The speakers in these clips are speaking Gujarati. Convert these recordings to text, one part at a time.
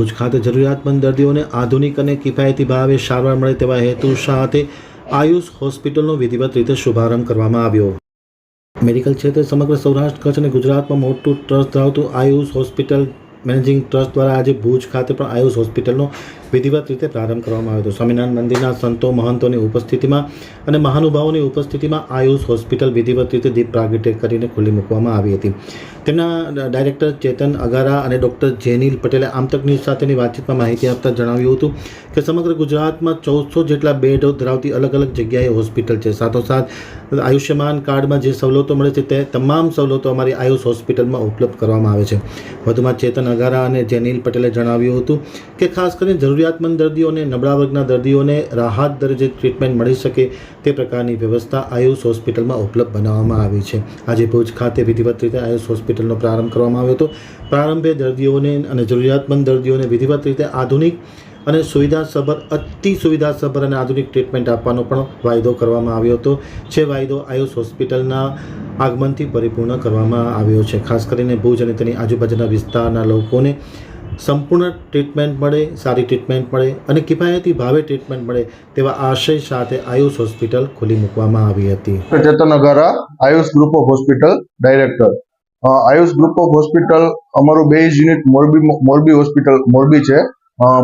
ભુજ ખાતે જરૂરિયાતમંદ દર્દીઓને આધુનિક અને કિફાયતી ભાવે સારવાર મળે તેવા હેતુ સાથે આયુષ હોસ્પિટલનો વિધિવત રીતે શુભારંભ કરવામાં આવ્યો. મેડિકલ ક્ષેત્રે સમગ્ર સૌરાષ્ટ્ર, કચ્છ અને ગુજરાતમાં મોટું ટ્રસ્ટ ધરાવતું આયુષ હોસ્પિટલ મેનેજિંગ ટ્રસ્ટ દ્વારા આજે ભુજ ખાતે પણ આયુષ હોસ્પિટલનો વિધિવત રીતે પ્રારંભ કરવામાં આવ્યો હતો. સ્વામિનારાયણ મંદિરના સંતો, મહંતોની ઉપસ્થિતિમાં અને મહાનુભાવોની ઉપસ્થિતિમાં આયુષ હોસ્પિટલ વિધિવત રીતે દીપ પ્રાગટ્ય કરીને ખુલ્લી મૂકવામાં આવી હતી. તેમના ડાયરેક્ટર ચેતન અગારા અને ડૉક્ટર જેનિલ પટેલે આમતક ન્યૂઝ સાથેની વાતચીતમાં માહિતી આપતા જણાવ્યું હતું કે સમગ્ર ગુજરાતમાં ચૌદસો જેટલા બેડ ધરાવતી અલગ અલગ જગ્યાએ હોસ્પિટલ છે. સાથોસાથ, આયુષ્યમાન કાર્ડમાં જે સવલતો મળે છે તે તમામ સવલતો અમારી આયુષ હોસ્પિટલમાં ઉપલબ્ધ કરવામાં આવે છે. વધુમાં ચેતન અગારા અને જેનિલ પટેલે જણાવ્યું હતું કે ખાસ કરીને જરૂરિયાતમંદ દર્દીઓને, નબળા વર્ગના દર્દીઓને રાહત દરજે ટ્રીટમેન્ટ મળી શકે તે પ્રકારની વ્યવસ્થા આયુષ હોસ્પિટલમાં ઉપલબ્ધ બનાવવામાં આવી છે. આજે ભુજ ખાતે વિધિવત રીતે આયુષ હોસ્પિટલનો પ્રારંભ કરવામાં આવ્યો હતો. પ્રારંભે દર્દીઓને અને જરૂરિયાતમંદ દર્દીઓને વિધિવત રીતે આધુનિક અને સુવિધાસભર, અતિ સુવિધાસભર અને આધુનિક ટ્રીટમેન્ટ આપવાનો પણ વાયદો કરવામાં આવ્યો હતો. જે વાયદો આયુષ હોસ્પિટલના આગમનથી પરિપૂર્ણ કરવામાં આવ્યો છે. ખાસ કરીને ભુજ અને તેની આજુબાજુના વિસ્તારના લોકોને સંપૂર્ણ ટ્રીટમેન્ટ મળે, સારી ટ્રીટમેન્ટ મળે અને કિફાયતી ભાવે ટ્રીટમેન્ટ મળે તેવા આશય સાથે આયુષ હોસ્પિટલ ખુલ્લી મૂકવામાં આવી હતી. Chetan Agara, Ayush group of hospital director. Ayush group of hospital અમારું બે યુનિટ મોરબી મોરબી હોસ્પિટલ, મોરબી છે.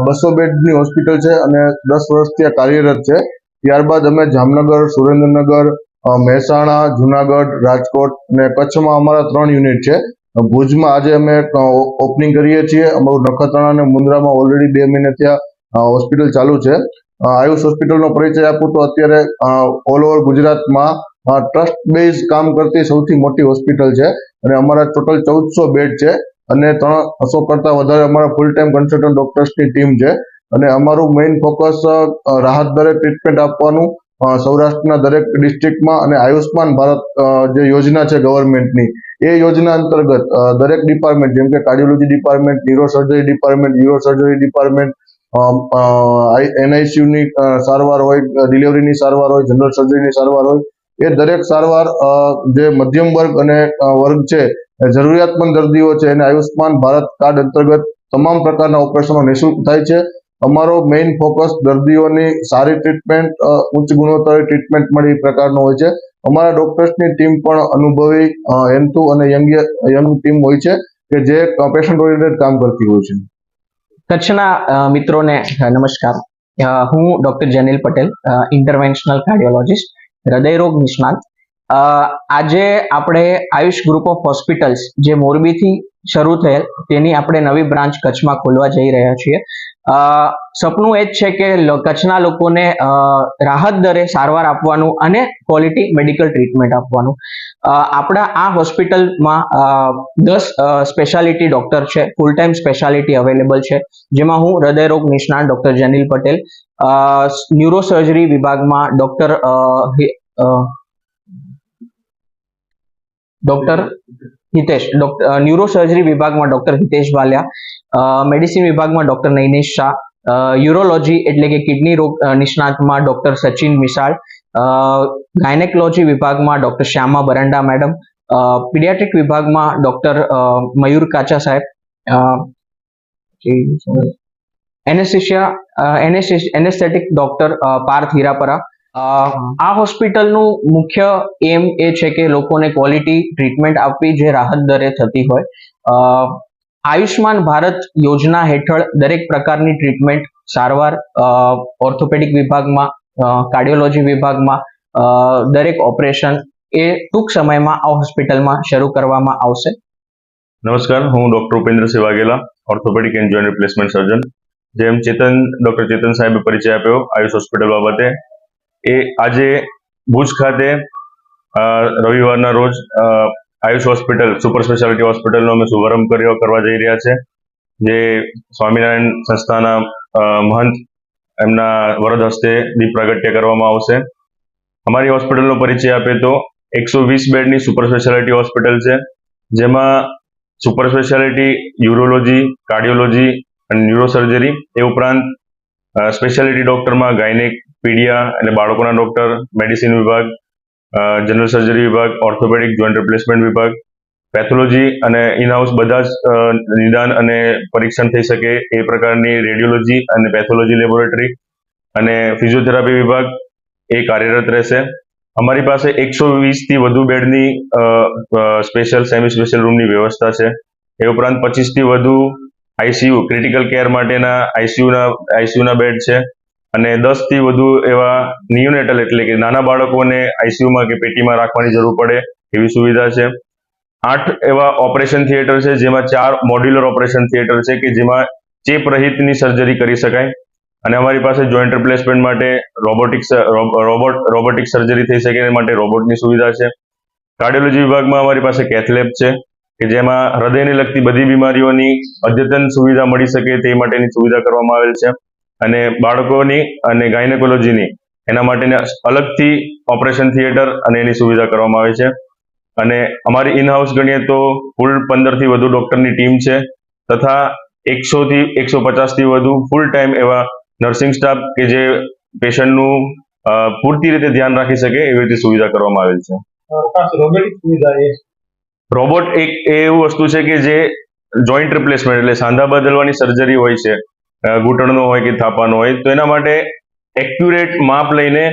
બસો બેડની હોસ્પિટલ છે અને દસ વર્ષથી આ કાર્યરત છે. ત્યારબાદ અમે જામનગર, સુરેન્દ્રનગર મહેસાણા, જુનાગઢ, રાજકોટ અને કચ્છમાં અમારા ત્રણ યુનિટ છે. ભુજમાં આજે અમે ઓપનિંગ કરીએ છીએ. અમારું નખત્રાણા અને મુન્દ્રામાં ઓલરેડી બે મહિને ત્યાં હોસ્પિટલ ચાલુ છે. આયુષ હોસ્પિટલનો પરિચય આપું તો અત્યારે ઓલ ઓવર ગુજરાતમાં ટ્રસ્ટ બેઝ કામ કરતી સૌથી મોટી હોસ્પિટલ છે. અને અમારા ટોટલ ચૌદસો બેડ છે. અને ત્રણસો કરતા વધારે અમારા ફૂલ ટાઈમ કન્સલ્ટન્ટ ડોક્ટર્સની ટીમ છે. અને અમારું મેઇન ફોકસ રાહત દરે ટ્રીટમેન્ટ આપવાનું સૌરાષ્ટ્રના દરેક ડિસ્ટ્રિક્ટમાં અને આયુષ્માન ભારત જે યોજના છે ગવર્મેન્ટની એ યોજના અંતર્ગત દરેક ડિપાર્ટમેન્ટ જેમ કે cardiology department neuro surgery department uro surgery department એનઆઈસીયુની સારવાર હોય ડિલિવરીની સારવાર હોય જનરલ સર્જરીની સારવાર હોય, એ દરેક સારવાર જે મધ્યમ વર્ગ અને વર્ગ છે જરૂરિયાતમંદ દર્દીઓ છે એને આયુષ્માન ભારત કાર્ડ અંતર્ગત તમામ પ્રકારના ઓપરેશનો નિઃશુલ્ક થાય છે. અમારો મેઇન ફોકસ દર્દીઓની સારી ટ્રીટમેન્ટ ઉચ્ચ ગુણવત્તાની ટ્રીટમેન્ટ મળે એ પ્રકારનો હોય છે. અમારા ડોક્ટર્સની ટીમ પણ અનુભવી અ, અને યંગ યંગ ટીમ હોય છે કે જે પેશન્ટ ઓરિએન્ટેડ કામ કરતી હોય છે. કચ્છના મિત્રોને નમસ્કાર. હું doctor Janil Patel interventional cardiologist હૃદયરોગ નિષ્ણાત. આજે આપણે આયુષ ગ્રુપ ઓફ હોસ્પિટલ્સ જે મોરબીથી શરૂ થયેલ તેની આપણે નવી બ્રાન્ચ કચ્છમાં ખોલવા જઈ રહ્યા છીએ. સપનું એ જ છે કે કચ્છના લોકોને રાહત દરે સારવાર આપવાનું અને ક્વોલિટી મેડિકલ ટ્રીટમેન્ટ આપવાનું. આપણા આ હોસ્પિટલમાં દસ સ્પેશિયાલિટી ડોક્ટર છે ફૂલ ટાઈમ સ્પેશિયાલિટી અવેલેબલ છે, જેમાં હું હૃદયરોગ નિષ્ણાત ડોક્ટર જનીલ પટેલ ન્યુરોસર્જરી વિભાગમાં doctor doctor Hitesh doctor neurosurgery વિભાગમાં ડોક્ટર હિતેશ વાલિયા મેડિસિન વિભાગમાં ડોક્ટર નૈનેશ શાહ યુરોલોજી એટલે કે કિડની રોગ નિષ્ણાતમાં ડોક્ટર સચિન મિસાળ ગાયનેકોલોજી વિભાગમાં doctor Shyama Baranda madam paediatric વિભાગમાં ડોક્ટર મયુર કાચા સાહેબ anaesthesia anaesthetic doctor Parth Hirapara આ હોસ્પિટલનું મુખ્ય એમ એ છે કે લોકોને ક્વોલિટી ટ્રીટમેન્ટ આપવી જે રાહત દરે થતી હોય. આયુષ્માન ભારત યોજના હેઠળ દરેક પ્રકારની ટ્રીટમેન્ટ સારવાર ઓર્થોપેડિક વિભાગમાં કાર્ડિયોલોજી વિભાગમાં દરેક ઓપરેશન એ ટૂંક સમયમાં આ હોસ્પિટલમાં શરૂ કરવામાં આવશે. નમસ્કાર, હું doctor Upendrasinh Vaghela orthopaedic and joint replacement surgeon જેમ ચેતન, ડોક્ટર ચેતન સાહેબે પરિચય આપ્યો, આયુષ હોસ્પિટલ બાબતે એ આજે ભુજ ખાતે રવિવારના રોજ આયુષ હોસ્પિટલ, સુપર સ્પેશિયાલિટી હોસ્પિટલનો અમે શુભારંભ કર્યો, કરવા જઈ રહ્યા છે. જે સ્વામિનારાયણ સંસ્થાના મહંત એમના વરદ હસ્તે દીપ પ્રાગટ્ય કરવામાં આવશે. અમારી હોસ્પિટલનો પરિચય આપે તો એકસો વીસ બેડની સુપર સ્પેશિયાલિટી હોસ્પિટલ છે, જેમાં સુપર સ્પેશિયાલિટી, યુરોલોજી, કાર્ડિયોલોજી અને ન્યુરોસર્જરી, એ ઉપરાંત સ્પેશિયાલિટી ડોક્ટરમાં ગાયનેક પીડિયા એટલે બાળકોના ડોક્ટર, મેડિસિન વિભાગ જનરલ સર્જરી વિભાગ, ઓર્થોપેડિક, જોઈન્ટ રિપ્લેસમેન્ટ વિભાગ, પેથોલોજી અને ઇનહાઉસ બધા જ નિદાન અને પરીક્ષણ થઈ શકે એ પ્રકારની રેડિયોલોજી અને પેથોલોજી લેબોરેટરી અને ફિઝિયોથેરાપી વિભાગ એ કાર્યરત રહેશે. અમારી પાસે એકસો વીસથી વધુ બેડની સ્પેશિયલ સેમી સ્પેશિયલ રૂમની વ્યવસ્થા છે. એ ઉપરાંત પચીસથી વધુ આઈસીયુ ક્રિટિકલ કેર માટેના આઈસીયુના આઈસીયુના બેડ છે. અને દસથી વધુ એવા નિયોનેટલ એટલે કે નાના બાળકોને આઈસીયુમાં કે પેટીમાં રાખવાની જરૂર પડે એવી સુવિધા છે. આઠ એવા ઓપરેશન થિયેટર છે, જેમાં ચાર મોડ્યુલર ઓપરેશન થિયેટર છે કે જેમાં ચેપ રહિતની સર્જરી કરી શકાય. અને અમારી પાસે જોઈન્ટ રિપ્લેસમેન્ટ માટે રોબોટિક્સ રોબોટ રોબોટિક સર્જરી થઈ શકે એ માટે રોબોટની સુવિધા છે. કાર્ડિયોલોજી વિભાગમાં અમારી પાસે કેથલેબ છે, કે જેમાં હૃદયને લગતી બધી બીમારીઓની અદ્યતન સુવિધા મળી શકે તે માટેની સુવિધા કરવામાં આવેલ છે. અને બાળકોની અને ગાયનેકોલોજીની એના માટેના અલગથી ઓપરેશન થિયેટર અને એની સુવિધા કરવામાં આવે છે. અને અમારી ઇનહાઉસ ગણીએ તો કુલ પંદરથી વધુ ડોક્ટરની ટીમ છે તથા એકસોથી એકસો પચાસથી વધુ ફૂલ ટાઈમ એવા નર્સિંગ સ્ટાફ કે જે પેશન્ટનું પૂરતી રીતે ધ્યાન રાખી શકે એવી રીતે સુવિધા કરવામાં આવેલ છે. સુવિધા એ? રોબોટ એક એવું વસ્તુ છે કે જે જોઈન્ટ રિપ્લેસમેન્ટ એટલે સાંધા બદલવાની સર્જરી હોય છે ઘૂંટણનો હોય કે થાપાનો હોય, તો એના માટે એક્યુરેટ માપ લઈને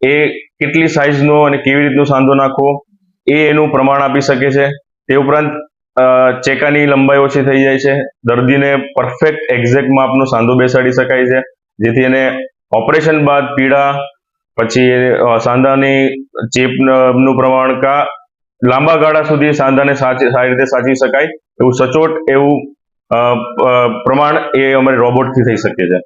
એ કેટલી સાઇઝનો અને કેવી રીતનો સાંધો નાખવો, એ એનું પ્રમાણ આપી શકે છે. તે ઉપરાંત ચેકાની લંબાઈ ઓછી થઈ જાય છે. દર્દીને પરફેક્ટ એક્ઝેક્ટ માપનો સાંધો બેસાડી શકાય છે. જેથી એને ઓપરેશન બાદ પીડા, પછી સાંધાની ચેપનું પ્રમાણ કા લાંબા ગાળા સુધી સાંધાને સાચી, સારી રીતે સાચવી શકાય, એવું સચોટ એવું પ્રમાણ એ અમારે રોબોટથી થઈ શકે છે.